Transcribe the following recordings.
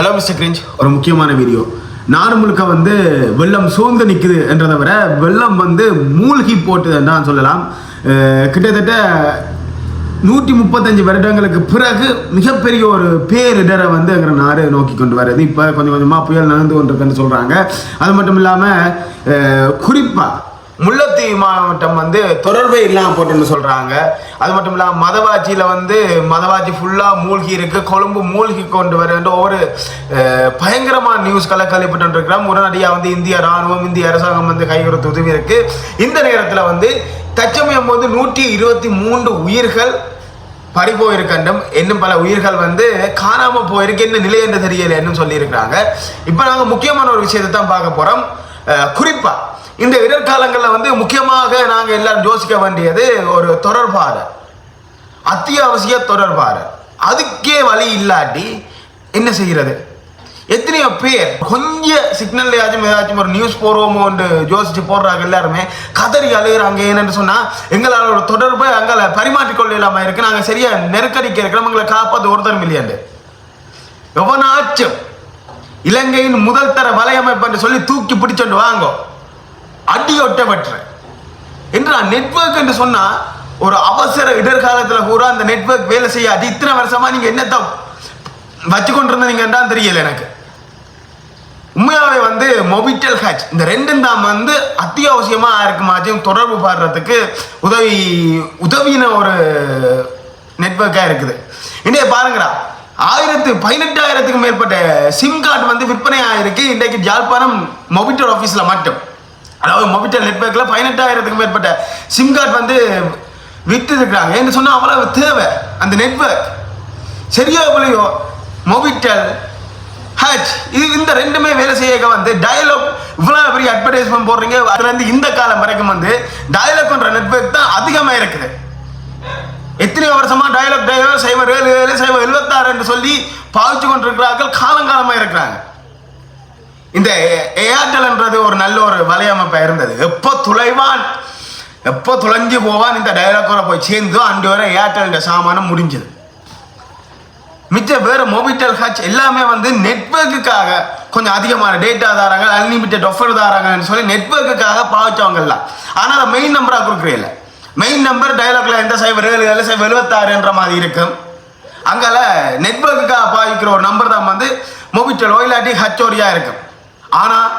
Hello mister cringe ஒரு முக்கியமான video நாடு முழுக்க வந்து வெள்ளம் சூழ்ந்து நிற்குது என்றதை விட வெள்ளம் வந்து மூழ்கி போட்டுதுன்னு தான் சொல்லலாம். கிட்டத்தட்ட நூற்றி முப்பத்தஞ்சு வருடங்களுக்கு பிறகு மிகப்பெரிய ஒரு பேரிடரை வந்து எங்கிற நாடு நோக்கி கொண்டு வருது. இப்போ கொஞ்சம் கொஞ்சமாக புயல் நடந்து கொண்டிருக்குன்னு சொல்கிறாங்க அது மட்டும் இல்லாமல் குறிப்பாக முல்லைத்தீவு மாவட்டம் வந்து தொடர்பே இல்லாமல் போட்டுன்னு சொல்கிறாங்க அது மட்டும் இல்லாமல் மதவாச்சியில் வந்து மதவாச்சி ஃபுல்லாக மூழ்கி இருக்கு. கொழும்பு மூழ்கி கொண்டு வருகின்ற ஒரு பயங்கரமான நியூஸ்களை கேள்விப்பட்டு இருக்கிறோம் உடனடியாக வந்து இந்திய ராணுவம் இந்திய அரசாங்கம் வந்து கைகொடுத்து உதவி இருக்கு. இந்த நேரத்தில் வந்து தச்சமயம் வந்து நூற்றி இருபத்தி மூன்று உயிர்கள் பறி போயிருக்கண்டும். இன்னும் பல உயிர்கள் வந்து காணாம போயிருக்கு. என்ன நிலை என்று தெரியல என்னும் சொல்லியிருக்கிறாங்க. இப்போ நாங்கள் முக்கியமான ஒரு விஷயத்தை தான் பார்க்க போகிறோம் குறிப்பாக இந்த இடர்காலங்களில் வந்து முக்கியமாக நாங்கள் எல்லாரும் யோசிக்க வேண்டியது ஒரு தொடர்பாடு அத்தியாவசிய தொடர்பாடு அதுக்கே வழி இல்லாட்டி என்ன செய்கிறது எத்தனையோ பேர் கொஞ்சம் சிக்னல் ஏதாச்சும் ஏதாச்சும் ஒரு நியூஸ் போடுவோமோன்னு யோசிச்சு போடுறாங்க எல்லாருமே. கதறி அழுகிறாங்க. என்னன்னு சொன்னால் எங்களால் ஒரு தொடர்பை எங்களை பரிமாற்றிக்கொள்ள இல்லாமல் இருக்குது நாங்கள் சரியாக நெருக்கடிக்க இருக்கிறோம். எங்களை காப்பாற்ற ஒருத்தர் மில்லியன் எவனாச்சும் இலங்கையின் முதல் தர வலையமைப்பு என்று சொல்லி தூக்கி பிடிச்சோண்டு வாங்கோ. அடியொட்ட ஒட்டப்பற்ற என்று நெட்வொர்க் என்று சொன்னா ஒரு அவசர இடர்காலத்தில் கூட அந்த நெட்வொர்க் வேலை செய்ய அது இத்தனை வருஷமா நீங்க என்னத்த வச்சு கொண்டிருந்தீங்கன்னு தெரியல எனக்கு. உண்மையாகவே வந்து மொபிட்டல் ஹேட்ச் இந்த ரெண்டும் தான் வந்து அத்தியாவசியமாக இருக்குமாச்சும் தொடர்பு பாடுறதுக்கு உதவி உதவின ஒரு நெட்வொர்க்காக இருக்குது. இன்றைய பாருங்கடா ஆயிரத்து பதினெட்டாயிரத்துக்கு மேற்பட்ட சிம் கார்டு வந்து விற்பனை ஆகிருக்கு இன்றைக்கு ஜாழ்ப்பாணம் மொபிட்டல் ஆஃபீஸில் மட்டும். அதாவது மொபிட்டல் நெட்வொர்க்கில் பதினெட்டாயிரத்துக்கு மேற்பட்ட சிம் கார்டு வந்து விற்று இருக்கிறாங்க என்று சொன்னால் அவ்வளவு தேவை அந்த நெட்ஒர்க் சரியோ எவ்வளையோ மொபிட்டல் ஹச் இது இந்த ரெண்டுமே வேலை செய்ய வந்து டயலாக் இவ்வளோ பெரிய அட்வர்டைஸ்மெண்ட் போடுறீங்க. அதுலேருந்து இந்த காலம் வரைக்கும் வந்து டயலாக்ன்ற நெட்வொர்க் தான் அதிகமாக இருக்குது. எத்தனை வருஷமா டயலாக் டயலாக் சைவர் ஏழு ஏழு சைவர் எழுபத்தாறு என்று சொல்லி பாவிச்சு கொண்டிருக்கிறார்கள். காலங்காலமாக இருக்கிறாங்க. இந்த ஏர்டெல்ன்றது ஒரு நல்ல ஒரு வலையமைப்பாக இருந்தது. எப்போ துளைவான் எப்போ துளைஞ்சு போவான் இந்த டைலாக்கோட போய் சேர்ந்தோ அண்டு வரை ஏர்டெல்ன்ற சாமானம் முடிஞ்சது. மிச்ச வேறு மொபிட்டல் ஹச் எல்லாமே வந்து நெட்வொர்க்குக்காக கொஞ்சம் அதிகமான டேட்டா தாராங்க அன்லிமிட்டட் ஆஃபர் தாராங்கன்னு சொல்லி நெட்வொர்க்குக்காக பாவிச்சவங்கலாம் ஆனால் அதை மெயின் நம்பராக கொடுக்குறீல்ல மெயின் நம்பர் டைலாக்ல எந்த சைபர் ஏழு ஏழு சைபர் எழுபத்தாறுன்ற மாதிரி இருக்கும். அங்கே நெட்வொர்க்குக்காக பாவிக்கிற ஒரு நம்பர் தான் வந்து மொபிட்டல் இல்லாட்டி ஹச்சோரியா இருக்கும். ஆனால்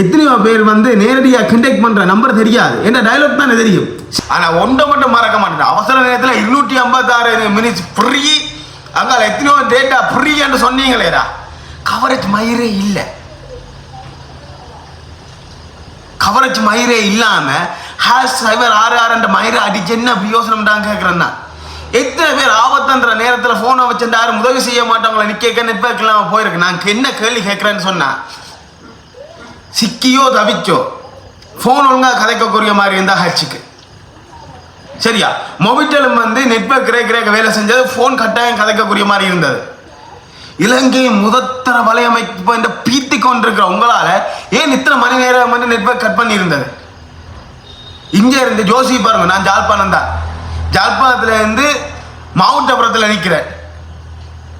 எத்தனையோ பேர் வந்து நேரடியாக கண்டெக்ட் பண்ணுற நம்பர் தெரியாது. என்ன டைலாக் தானே தெரியும்? ஆனால் ஒன்றை மட்டும் மறக்க மாட்டேன். அவசர நேரத்தில் இருநூற்றி ஐம்பத்தாறு மினிட்ஸ் ஃப்ரீ அங்கால எத்தனையோ டேட்டா ஃப்ரீன்னு சொன்னீங்களேடா. கவரேஜ் மயிரே இல்லை. கவரேஜ் மயிரே இல்லாமல் ஹேஷ் சைபர் ஆறு ஆறுன்ற மயிரை அடிச்சு என்ன பிரயோசனம்டான்னு கேட்குறேன்னா எத்தனை பேர் ஆபத்துன்ற நேரத்தில் ஃபோனை வச்சுட்டு யாரும் உதவி செய்ய மாட்டாங்களா நிற்க நெட்வொர்க் இல்லாமல் போயிருக்கு. நான் என்ன கேள்வி கேட்குறேன்னு சொன்னா சிக்கியோ தவிச்சோ ஃபோன் ஒழுங்காக கதைக்கக்கூடிய மாதிரி இருந்தால் ஹச்சுக்கு. சரியா? மொபிட்டலும் வந்து நெட்வொர்க் கிரேக் கிரேக்க வேலை செஞ்சது ஃபோன் கட்டாயம் கதைக்கக்கூடிய மாதிரி இருந்தது. இலங்கை முதத்தர வலையமைப்பு என்ற பீத்தி கொண்டிருக்கிற உங்களால் ஏன் இத்தனை மணி நேரம் வந்து நெட்வொர்க் கட் பண்ணியிருந்தது? இங்கே இருந்து ஜோசி பாருங்க நான் ஜாழ்ப்பாணம் தான். ஜாழ்ப்பாணத்தில் இருந்து மாவட்டபுரத்தில் நிற்கிறேன்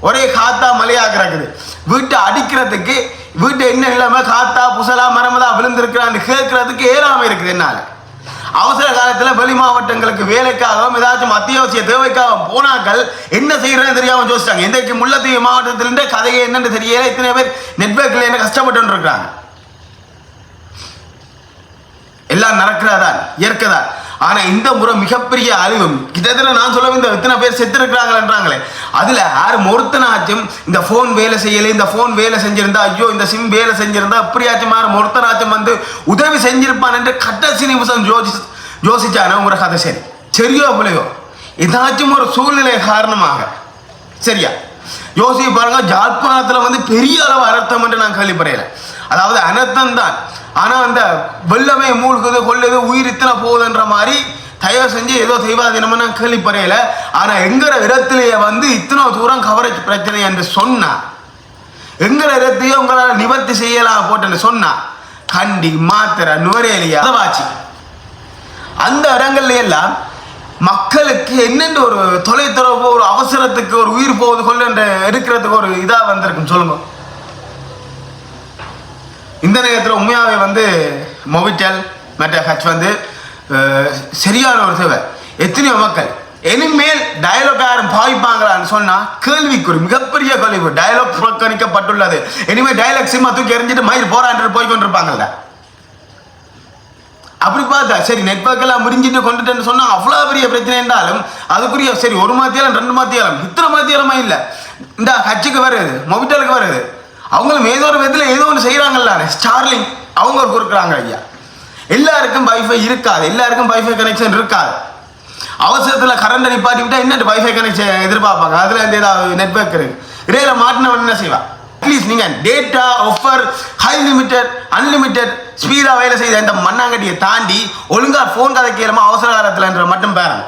ஒரே காத்தா மலையாக கிடக்குது. வீட்டை அடிக்கிறதுக்கு வீட்டு என்ன இல்லாம காத்தா புசலா மரமதா விழுந்திருக்கிறான்னு கேட்கறதுக்கு ஏறாம இருக்குது என்னால. அவசர காலத்துல வெளி மாவட்டங்களுக்கு வேலைக்காகவும் ஏதாச்சும் அத்தியாவசிய தேவைக்காகவும் போனாக்கள் என்ன செய்யறதுன்னு தெரியாம யோசிச்சாங்க இன்றைக்கு முல்லைத்தீவு மாவட்டத்திலிருந்து கதையை என்னன்னு தெரியல. இத்தனை பேர் நெட்வொர்க்ல என்ன கஷ்டப்பட்டு இருக்கிறாங்க. எல்லாம் நடக்கிறதான் இயற்கைதான் ஆனா இந்த முறை மிகப்பெரிய அழிவு கிட்டத்தட்ட நான் சொல்ல இந்த இத்தனை பேர் செத்து இருக்கிறாங்களே அதில் யாரும் ஒருத்தனாச்சும் இந்த ஃபோன் வேலை செய்யல இந்த ஃபோன் வேலை செஞ்சிருந்தா ஐயோ இந்த சிம் வேலை செஞ்சிருந்தா அப்படியாச்சும் யாரும் ஒருத்தனாச்சும் வந்து உதவி செஞ்சிருப்பான் என்று கட்டசி நிமிஷம் யோசி யோசிச்சான உங்களோட கதை சரி. சரியோ பிள்ளையோ ஏதாச்சும் ஒரு சூழ்நிலை காரணமாக. சரியா? யோசிச்சு பாருங்க ஜாழ்ப்பாணத்துல வந்து பெரிய அளவு அனர்த்தம் என்று நான் கேள்விப்படையில அதாவது அனர்த்தம் தான் ஆனால் அந்த வெள்ளமே மூழ்குது கொள்ளுது உயிர் இத்தனை போகுதுன்ற மாதிரி தயவு செஞ்சு ஏதோ செய்வாதீனமா நான் கேள்விப்படையில ஆனா எங்கிற இடத்துலையே வந்து இத்தனை தூரம் கவரேஜ் பிரச்சனை என்று சொன்னா எங்கிற இடத்தையும் உங்களால் நிவர்த்தி செய்யலாம் போட்டுன்னு சொன்னா கண்டி மாத்திரை நுவரேலியா அதவாச்சி அந்த இடங்கள்ல எல்லாம் மக்களுக்கு என்னென்று ஒரு தொலைத்தொடர்பு ஒரு அவசரத்துக்கு ஒரு உயிர் போகுது கொள்ளுன்ற எடுக்கிறதுக்கு ஒரு இதா வந்திருக்கும் சொல்லுங்க. இந்த நேரத்தில் உண்மையாவே வந்து மொபிட்டல் மற்ற ஹச் வந்து சரியான ஒரு தேவை எத்தனையோ மக்கள். இனிமேல் டயலாக் யாரும் பாவிப்பாங்களான்னு சொன்னா கேள்விக்குறி மிகப்பெரிய கேள்வி டயலாக் புறக்கணிக்கப்பட்டுள்ளது. இனிமேல் டயலாக் சினிமா தூக்கி எறிஞ்சிட்டு மயிர் போராண்டு போய் கொண்டிருப்பாங்கல்ல. அப்படி பார்த்தா சரி நெட்வொர்க் எல்லாம் முடிஞ்சிட்டு கொண்டுட்டேன்னு சொன்னா அவ்வளோ பெரிய பிரச்சனை என்றாலும் அதுக்குரிய சரி ஒரு மாத்தியாலும் ரெண்டு மாத்தியாலும் இத்தனை மாத்தியாலமா இல்லை. இந்த ஹச்சுக்கு வருது மொபிட்டலுக்கு வருது. அவங்களும் ஏதோ ஒரு விதத்தில் ஏதோ ஒன்று செய்கிறாங்கல்ல ஸ்டார்லிங். அவங்க கொடுக்குறாங்க ஐயா. எல்லாருக்கும் வைஃபை இருக்காது. எல்லாருக்கும் வைஃபை கனெக்ஷன் இருக்காது. அவசரத்தில் கரண்ட் நிப்பாட்டி விட்டா என்ன வைஃபை கனெக்ஷன் எதிர்பார்ப்பாங்க? அதில் இருந்து ஏதாவது நெட்வொர்க் இருக்கு. இடையில மாட்டினவன் என்ன செய்வான் அட்லீஸ்ட் நீங்கள் data offer high limited unlimited ஸ்பீடாக வேலை செய்த இந்த மண்ணாங்கட்டியை தாண்டி ஒழுங்காக ஃபோன் கதை கேளமா? அவசர காலத்தில்ன்ற மட்டும் பேரன்